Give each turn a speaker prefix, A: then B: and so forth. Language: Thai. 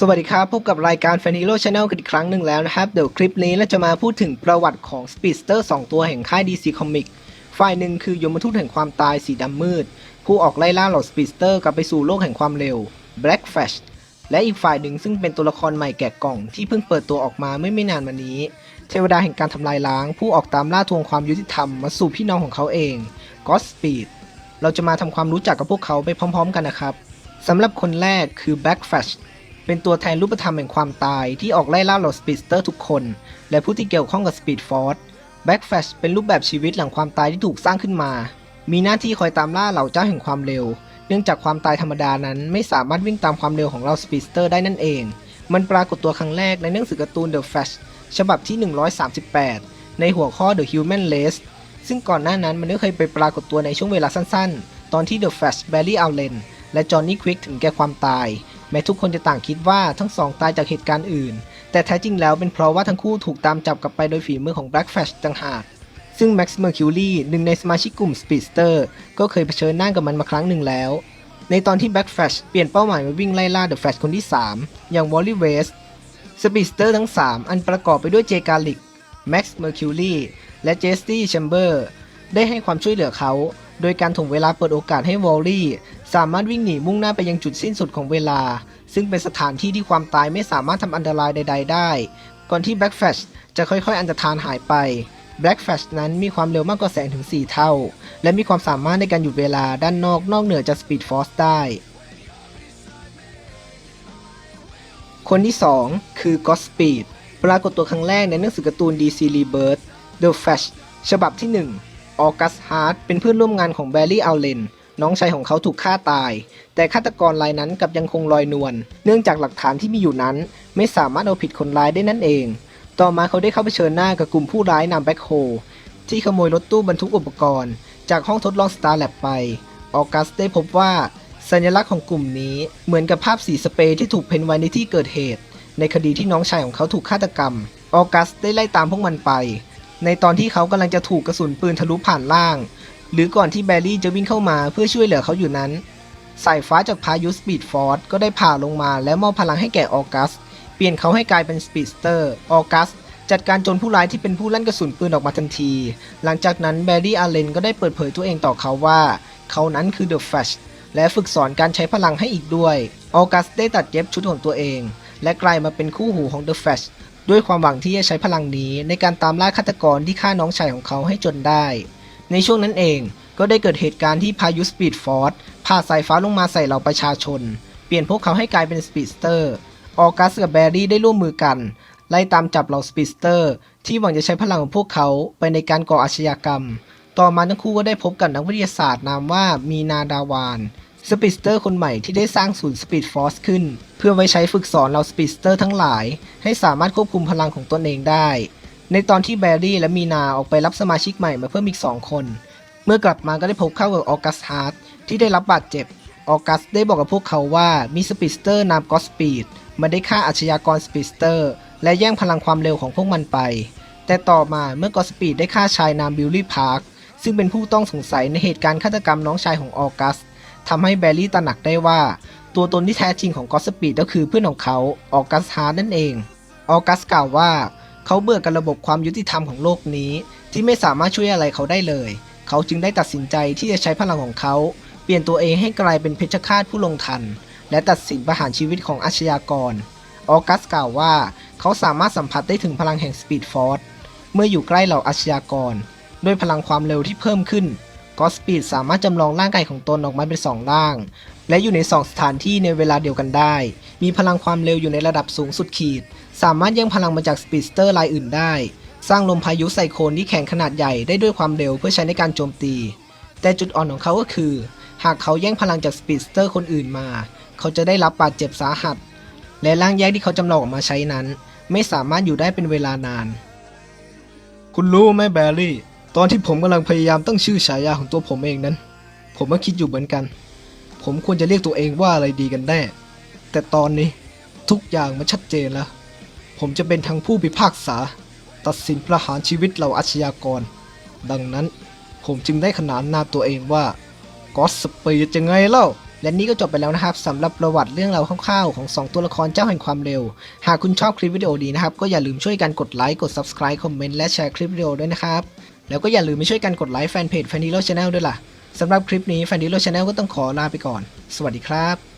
A: สวัสดีครับ พบกับรายการ f a n i l o Channel อีกครั้งหนึ่งแล้วนะครับ เดี๋ยวคลิปนี้เราจะมาพูดถึงประวัติของ Speedster 2 ตัวแห่งค่าย DC Comics ฝ่ายหนึ่งคือยมทูตแห่งความตายสีดำมืด ผู้ออกไล่ล่าเหล่า Speedster กลับไปสู่โลกแห่งความเร็ว Black Flash และอีกฝ่ายหนึ่งซึ่งเป็นตัวละครใหม่แกะกล่องที่เพิ่งเปิดตัวออกมาเมื่อไม่นานมานี้ เทวดาแห่งการทำลายล้าง ผู้ออกตามล่าทวงความยุติธรรมมาสู่พี่น้องของเขาเอง Godspeed เราจะมาทำความรู้จักกับพวกเขาไปพร้อม ๆ กันนะครับสำหรับคนแรกคือ Black Flash เป็นตัวแทนรูปธรรมแห่งความตายที่ออกไล่ล่าเหล่าสปีดสเตอร์ทุกคน และผู้ที่เกี่ยวข้องกับสปีดฟอร์ e แบ็กแฟชเป็นรูปแบบชีวิตหลังความตายที่ถูกสร้างขึ้นมา มีหน้าที่คอยตามล่าเหล่าเจ้าแห่งความเร็ว เนื่องจากความตายธรรมดานั้นไม่สามารถวิ่งตามความเร็วของเราสปีดสเตอร์ได้นั่นเอง มันปรากฏตัวครั้งแรกในหนังสือการ์ตูน The Flash ฉบับที่ 138 ในหัวข้อ The Human Race ซึ่งก่อนหน้านั้นมันไม่เคยไปปรากฏตัวในช่วงเวลาสั้นๆ ตอนที่ The Flash Barry Allen และ Johnny Quick ถึงแก่ความตาย แม้ทุกคนจะต่างคิดว่าทั้งสองตายจากเหตุการณ์อื่น แต่แท้จริงแล้วเป็นเพราะว่าทั้งคู่ถูกตามจับกลับไปโดยฝีมือของ Black Flash ต่างหาก ซึ่ง Max Mercury หนึ่งในสมาชิกกลุ่ม Speedster ก็เคยเผชิญหน้ากับมันมาครั้งหนึ่งแล้ว ในตอนที่ Black Flash เปลี่ยนเป้าหมายมาวิ่งไล่ล่า The Flash คนที่ 3 อย่าง Wally West Speedster ทั้ง 3 อันประกอบไปด้วย Jay Garrick Max Mercury และ Jesse Chamber ได้ให้ความช่วยเหลือเขา โดยการถ่วงเวลาเปิดโอกาสให้วอลลี่ สามารถวิ่งหนีมุ่งหน้าไปยังจุดสิ้นสุดของเวลา ซึ่งเป็นสถานที่ที่ความตายไม่สามารถทำอันตรายใด ๆ ได้ ก่อนที่ Black Flash จะค่อยๆ อันตรธานหายไป Black Flash นั้นมีความเร็วมากกว่าแสงถึง 4 เท่า และมีความสามารถในการหยุดเวลาด้านนอกนอกเหนือจาก Speed Force ได้ คนที่ 2 คือ Godspeed ปรากฏตัวครั้งแรกในหนังสือการ์ตูน DC Rebirth The Flash ฉบับที่ 1 ออกัสฮาร์ดเป็นเพื่อนร่วมงานของแบร์รี่อัลเลนน้องชายของเขาถูกฆ่าตาย แต่ฆาตกรรายนั้นกลับยังคงลอยนวล เนื่องจากหลักฐานที่มีอยู่นั้น ไม่สามารถเอาผิดคนร้ายได้นั่นเอง ต่อมาเขาได้เข้าไปเชิญหน้ากับกลุ่มผู้ร้ายนามแบ็คโฮที่ขโมยรถตู้บรรทุกอุปกรณ์ จากห้องทดลองสตาร์แลบไป ออกัสได้พบว่า สัญลักษณ์ของกลุ่มนี้เหมือนกับภาพสีสเปรย์ที่ถูกเพ้นไว้ในที่เกิดเหตุ ในคดีที่น้องชายของเขาถูกฆาตกรรม ออกัสได้ไล่ตามพวกมันไป ในตอนที่เขากำลังจะถูกกระสุนปืนทะลุผ่านล่าง หรือก่อนที่แบรี่จะวิ่งเข้ามาเพื่อช่วยเหลือเขาอยู่นั้น สายฟ้าจากพายุสปีดฟอร์ก็ได้ผ่าลงมาและมอบพลังให้แก่ออกัส เปลี่ยนเขาให้กลายเป็นสปีดสเตอร์ออกัสจัดการจรผู้ร้ายที่เป็นผู้ลั่นกระสุนปืนออกมาทันที หลังจากนั้นแบร์รี่อาร์เลนก็ได้เปิดเผยตัวเองต่อเขาว่า เขานั้นคือเดอะแฟชและฝึกสอนการใช้พลังให้อีกด้วย ออกัสได้ตัดเย็บชุดของตัวเอง และกลายมาเป็นคู่หูของเดอะแฟช ด้วยความหวังที่จะใช้พลังนี้ในการตามล่าฆาตกรที่ฆ่าน้องชายของเขาให้จนได้ ในช่วงนั้นเองก็ได้เกิดเหตุการณ์ที่พายุสปีดฟอร์พาสายฟ้าลงมาใส่เหล่าประชาชน เปลี่ยนพวกเขาให้กลายเป็นสปีดสเตอร์ ออกัสกับแบรี่ได้ร่วมมือกัน ไล่ตามจับเหล่าสปีดสเตอร์ ที่หวังจะใช้พลังของพวกเขาไปในการก่ออาชญากรรม ต่อมาทั้งคู่ก็ได้พบกับนักวิทยาศาสตร์นามว่ามีนาดาวานสปีดสเตอร์คนใหม่ที่ได้สร้างศูนย์สปีดฟอร์สขึ้น เพื่อไว้ใช้ฝึกสอนเหล่าสปีดสเตอร์ทั้งหลาย ให้สามารถควบคุมพลังของตนเองได้ ในตอนที่แบรี่และมีนาออกไปรับสมาชิกใหม่มาเพิ่มอีก 2 คน เมื่อกลับมาก็ได้พบเข้ากับออกัสฮาร์ดที่ได้รับบาดเจ็บ ออกัสได้บอกกับพวกเขาว่ามีสปีดสเตอร์นามกอสปีดมันได้ฆ่าอาชญากรสปีดสเตอร์และแย่งพลังความเร็วของพวกมันไป แต่ต่อมาเมื่อกอสปีดได้ฆ่าชายนามบิลลี่พาร์คซึ่งเป็นผู้ต้องสงสัยในเหตุการณ์ฆาตกรรมน้องชายของออกัสทำให้แบรี่ตระหนักได้ว่า ตัวตนที่แท้จริงของกอสปีดก็คือเพื่อนของเขาออกัสฮาร์นั่นเองออกัสกล่าวว่า เขาเบื่อกับระบบความยุติธรรมของโลกนี้ ที่ไม่สามารถช่วยอะไรเขาได้เลย เขาจึงได้ตัดสินใจที่จะใช้พลังของเขา เปลี่ยนตัวเองให้กลายเป็นเพชฌฆาตผู้ลงทัน และตัดสินประหารชีวิตของอาชญากรออกัสกล่าวว่า เขาสามารถสัมผัสได้ถึงพลังแห่งสปีดฟอร์สเมื่ออยู่ใกล้เหล่าอาชญากร ด้วยพลังความเร็วที่เพิ่มขึ้นกอสปีดสามารถจำลองร่างกายของตนออกมาเป็นสองร่าง และอยู่ในสองสถานที่ในเวลาเดียวกันได้ มีพลังความเร็วอยู่ในระดับสูงสุดขีด สามารถแย่งพลังมาจากสปีดสเตอร์รายอื่นได้ สร้างลมพายุไซโคลนที่แข็งขนาดใหญ่ได้ด้วยความเร็วเพื่อใช้ในการโจมตี แต่จุดอ่อนของเขาก็คือ หากเขาแย่งพลังจากสปีดสเตอร์คนอื่นมา เขาจะได้รับบาดเจ็บสาหัส และร่างแยกที่เขาจำลองออกมาใช้นั้น ไม่สามารถอยู่ได้เป็นเวลานาน คุณรู้ไหมแบร์รี่ ตอนที่ผมกำลังพยายามตั้งชื่อฉายาของตัวผมเองนั้น ผมก็คิดอยู่เหมือนกัน ผมควรจะเรียกตัวเองว่าอะไรดีกันแน่ แต่ตอนนี้ทุกอย่างมันชัดเจนแล้ว ผมจะเป็นทั้งผู้พิพากษา ตัดสินประหารชีวิตเหล่าอาชญากร ดังนั้นผมจึงได้ขนานนามตัวเองว่าก็สเปียจะไงเล่าและนี่ก็จบไปแล้วนะครับสำหรับประวัติเรื่องราวคร่าวๆของ 2 ตัวละครเจ้าแห่งความเร็ว หากคุณชอบคลิปวิดีโอดีนะครับ ก็อย่าลืมช่วยกันกดไลค์กด subscribe คอมเมนต์และแชร์คลิปวิดีโอด้วยนะครับ แล้วก็อย่าลืมไปช่วยกันกดไลค์แฟนเพจแฟนนีโร่ชาแนลด้วยล่ะ สำหรับคลิปนี้แฟนดิโลชาแนลก็ต้องขอลาไปก่อน สวัสดีครับ